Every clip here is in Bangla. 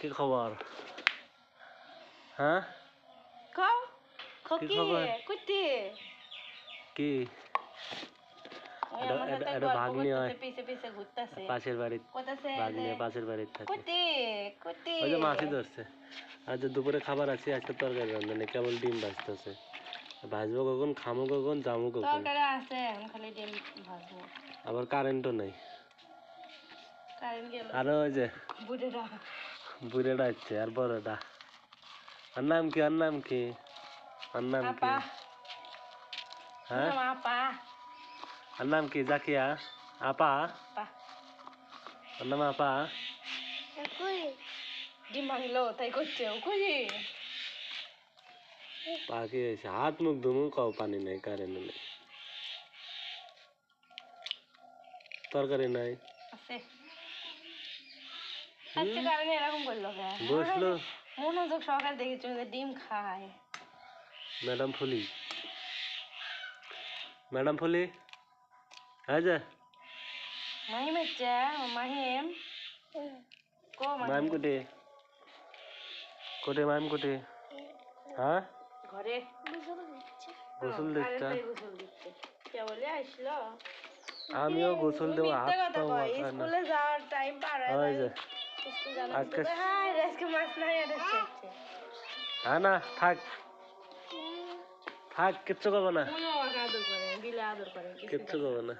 কি খবর? হ্যাঁ? খবর? কি? ওই এটা- ভাগ্নি হয়। পাশের বাড়ির যে, পাশের বাড়ির থাকে। কুটি কুটি ওই যে মাছই ধরছে। আর যে দুপুরে খাবার আছে একটা তরকারি রান্ধনে কেবল ডিম ভাজতেছে। ভাজবো কখন খামো কখন জামু কখন। আবার কারেন্টও নাই। আর ওই যে বুড়েরা বুড়েটা হচ্ছে আর বড়টা আর নাম কি আর নাম কি আর নাম কি আপা হ্যাঁ নাম আপা আর নাম কি জাকিয়া আপা আপা আর নাম আপা ডিম ভাঙলো তাই করছে ও কই পাখি হয়েছে হাত মুখ ধুমু কাও পানি নাই কারেন্ট নেই তরকারি নাই আছে আজকে কারণে এরকম করল বসল। মনোযোগ সহকারে দেখেছ ডিম খায়। ম্যাডাম ফুলি। ম্যাডাম ফুলি হ্যাঁ যে। মাহিম হচ্ছে মাহিম। কো মাহিম। কোটে। কোটে মাইম কোটে। হ্যাঁ? ঘরে। গোসল ও, গোসল দিচ্ছে। কে বলে? আসলো। আমিও গোসল দেবো হাত স্কুলে যাওয়ার টাইম পার হয়ে যায়। আজকে- হ্যাঁ না থাক। থাক কিচ্ছু করব না। কিচ্ছু করব না।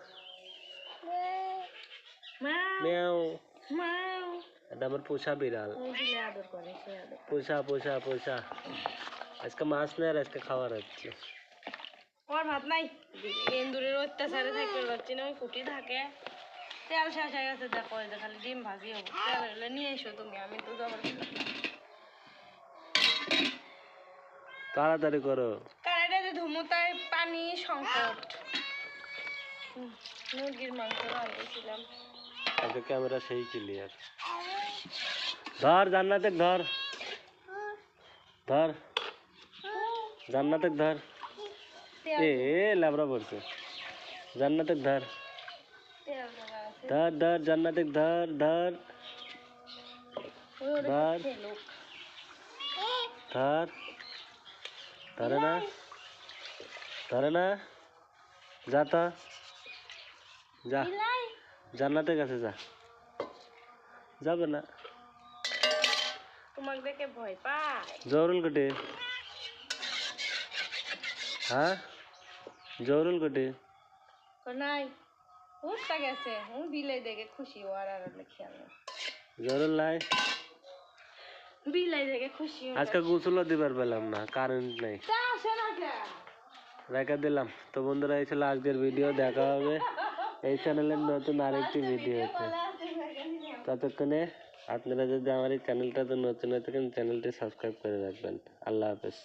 মাও। এটা আমার পোষা বিড়াল। পোষা পোষা পোষা। আজকে মাছ নেই আর আজকে খাবার হচ্ছে। আমার ভাত নাই। এন্দুরের অত্যাচারে থাকতে পারছি না ওই কুটি থাকে। তেল শেষ হয়ে গেছে দেখো যে খালি ডিম ভাজি হব। তেল হলে নিয়ে এসো তুমি আমি তো জবর তাড়াতাড়ি করো। কারেন্টে যে ধুমুতায় পানি সংকট। মুরগির মাংস রান্ধিয়েছিলাম আজকে ক্যামেরা সেই ক্লিয়ার ধর জান্নাতে ধর। ধর। জান্নাতে ধর। এ ল্যাবরা পড়ছে। জান্নাতে ধর। ধর ধর জান্নাতে ধর ধর। ধর। ধর। ধরে না। ধরে না। যা তো। যা। জান্নাতের কাছে যা। যাবে না। তোমাকে দেখে ভয় পায়। জহরুল কোটে। হ্যাঁ? জহরুল কোটে। নাই। উঠটা গেছে। ও বিলাই দেখে খুশি ও আর আর খেয়াল নেই। জহরুল নাই বিলাই দেখে খুশি আজকে গোসলও দিবার পেলাম না কারেন্ট নেই। রেখে দিলাম। তো বন্ধুরা এই ছিল আজকের ভিডিও দেখা হবে। এই চ্যানেলের নতুন আরেকটি ভিডিওতে। ততক্ষণে আপনারা যদি আমার এই চ্যানেলটাতে নতুন হয়ে থাকেন চ্যানেলটি সাবস্ক্রাইব করে রাখবেন। আল্লাহ হাফেজ।